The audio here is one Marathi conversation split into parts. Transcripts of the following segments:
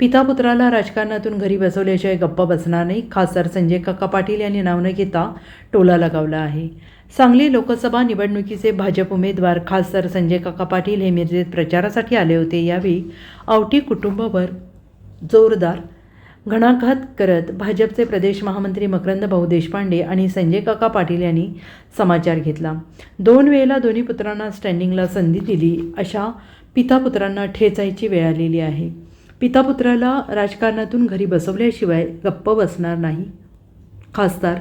पिता पुत्राला राजकारणातून घरी बसवल्याशिवाय गप्पा बसणार नाही खासदार संजय काका पाटील यांनी नाव न घेता टोला लगावला आहे. सांगली लोकसभा निवडणुकीचे भाजप उमेदवार खासदार संजय काका पाटील हे मिरजेत प्रचारासाठी आले होते. यावेळी आवटी कुटुंबावर जोरदार घणाघात करत भाजपचे प्रदेश महामंत्री मकरंद भाऊ देशपांडे आणि संजय काका पाटील यांनी समाचार घेतला. दोन वेळेला दोन्ही पुत्रांना स्टँडिंगला संधी दिली अशा पिता पुत्रांना ठेचायची वेळ आलेली आहे. पिता पुत्राला राजकारणातून घरी बसवल्याशिवाय गप्प बसणार नाही. खासदार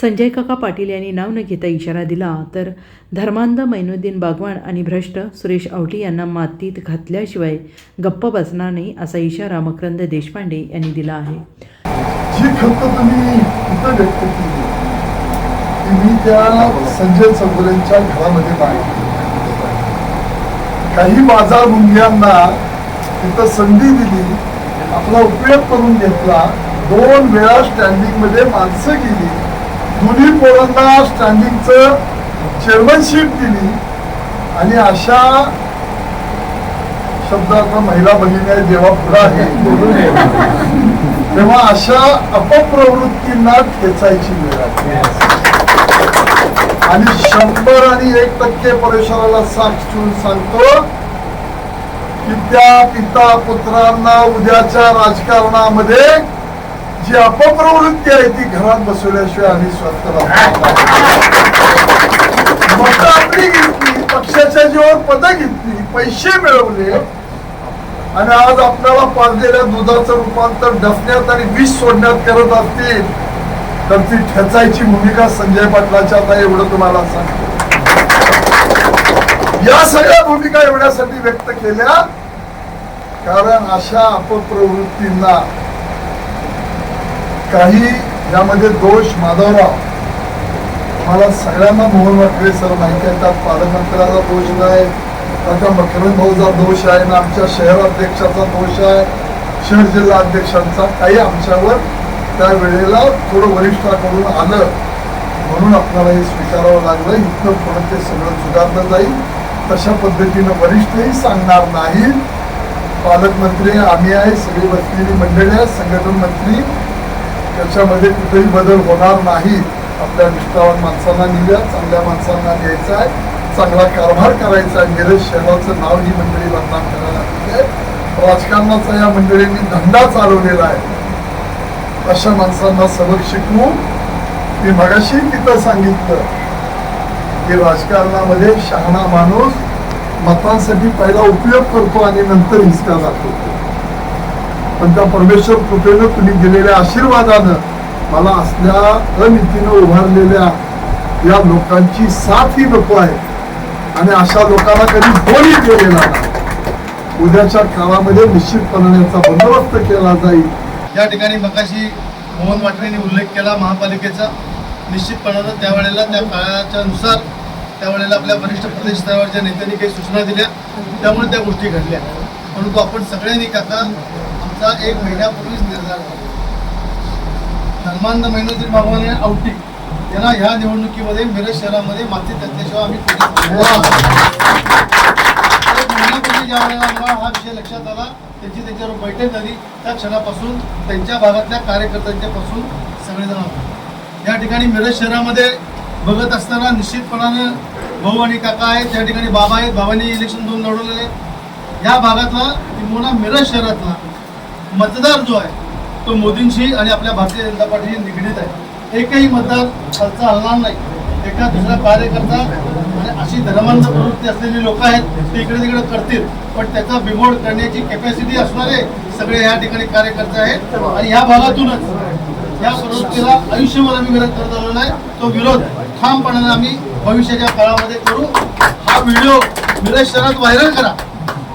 संजय काका पाटील यांनी नाव न घेता इशारा दिला तर धर्मांध मैनुद्दीन बागवान आणि भ्रष्ट सुरेश आवटी यांना मातीत घातल्याशिवाय गप्प बसणार नाही असा इशारा मकरंद देशपांडे यांनी दिला आहे. मी त्या संजय चौधरींच्या घरामध्ये काही माझा मुंग्यांना तिथं संधी दिली आपला उपयोग करून घेतला. दोन वेळा स्टँडिंगमध्ये माणसं गेली. दोन्ही पोरांना स्टँडिंगचं चेअरमनशिप दिली. आणि अशा शब्दाचा महिला भगिनी जेव्हा पुढे आहे. तेव्हा अशा अपप्रवृत्तींना ठेचायची वेळ आणि शंभर आणि एक टक्के परिसराला साक्ष ठेवून सांगतो की त्या पिता पुत्रांना उद्याच्या राजकारणामध्ये जी अपप्रवृत्ती आहे ती घरात बसवल्याशिवाय आम्ही स्वतःला मतं आपली घेतली पक्षाच्या जीवावर पदं घेतली पैसे मिळवले आणि आज आपल्याला पाजलेल्या दुधाचं रूपांतर डसण्यात आणि विष सोडण्यात करत असतील तर ती ठेचायची भूमिका संजय पाटलाच्या आता एवढं तुम्हाला सांगतो. या सगळ्या भूमिका एवढ्यासाठी व्यक्त केल्या कारण अशा अपप्रवृत्तींना काही यामध्ये दोष माधवराव मला सगळ्यांना मोहन वाटले सर माहिती आहे. त्यात पालकमंत्र्याचा दोष नाही आता मकरंद भाऊचा दोष आहे ना आमच्या शहर अध्यक्षाचा दोष आहे. शहर जिल्हा अध्यक्षांचा काही आमच्यावर त्या वेळेला थोडं वरिष्ठाकडून आलं. म्हणून आपल्याला हे स्वीकारावं लागलं. इथं पुढे ते सगळं सुधारलं जाईल. तशा पद्धतीनं वरिष्ठही सांगणार नाहीत. पालकमंत्री आम्ही आहे सगळी बसलेली मंडळी आहे संघटन मंत्री. त्याच्यामध्ये कुठेही बदल होणार नाही. आपल्या निष्ठावान माणसांना नेऊया चांगल्या माणसांना न्यायचा आहे चांगला कारभार करायचा आहे. मिरज शहराचं नाव ही मंडळी बदनाम करायला आहे. राजकारणाचा या मंडळींनी धंदा चालवलेला आहे. अशा माणसांना सबक शिकवून मी मगाशी तिथं सांगितलं. की राजकारणामध्ये शहाणा माणूस मतांसाठी पहिला उपयोग करतो आणि नंतर हिसका जातो. पण त्या परमेश्वर कृपेनं तुम्ही दिलेल्या आशीर्वादानं मला असल्या अनितीनं उभारलेल्या या लोकांची साथ ही नको आहे. आणि अशा लोकांना कधी बोली केलेला उद्याच्या काळामध्ये निश्चितपणाने याचा बंदोबस्त केला जाईल. या ठिकाणी मगाशी मोहन वाटणेंनी उल्लेख केला महापालिकेचा. निश्चितपणानं त्यावेळेला त्या काळाच्या नुसार त्यावेळेला आपल्या वरिष्ठ प्रदेश स्तरावरच्या नेत्यांनी काही सूचना दिल्या. त्यामुळे त्या गोष्टी घडल्या. परंतु आपण सगळ्यांनी काका आमचा एक महिन्यापूर्वीच निर्धार केला धर्मांध महिनुद्दीन भगवान आवटी यांना ह्या निवडणुकीमध्ये मिरज शहरामध्ये माती त्याच्याशिवाय आम्ही एक महिन्यापूर्वी ज्या वेळेला आम्हाला हा विषय लक्षात आला त्यांची त्याच्यावर बैठक झाली. त्या क्षणापासून त्यांच्या भागातल्या कार्यकर्त्यांच्यापासून सगळेजण. या ठिकाणी मिरज शहरामध्ये बघत असताना निश्चितपणानं भाऊ आणि काका आहेत त्या ठिकाणी बाबा आहेत. बाबांनी इलेक्शन दोन लढवलेले आहेत. या भागातला किंबहुना मिरज शहरातला मतदार जो आहे तो मोदींशी आणि आपल्या भारतीय जनता पार्टीशी निगडीत आहे. एकही मतदार खालचा हलणार नाही. एका दुसरा कार्यकर्ता आणि अशी धर्मांध प्रवृत्ती असलेली लोक आहेत ते इकडे तिकडे करतील. पण त्याचा बिमोड करण्याची कॅपॅसिटी असणारे सगळे या ठिकाणी कार्यकर्ते आहेत. आणि ह्या भागातूनच या प्रवृत्तीला आयुष्यभर आम्ही विरोध करत आलेला आहे तो विरोध ठामपणाने आम्ही भविष्याच्या काळामध्ये करू. हा व्हिडिओ मिरज शहरात व्हायरल करा.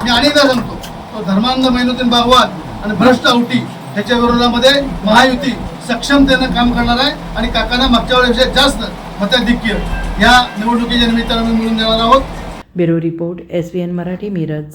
मी अनेकदा सांगतो तो धर्मांध मैनुद्दीन बागवान आणि भ्रष्ट आवटी त्याच्या विरोधामध्ये महायुती सक्षमतेनं काम करणार आहे आणि काकांना मागच्या वेळेपेक्षा जास्त मताधिक्य या निवडणुकीच्या निमित्तानं आम्ही मिळून देणार आहोत. Bureau report S N Marathi Miraj.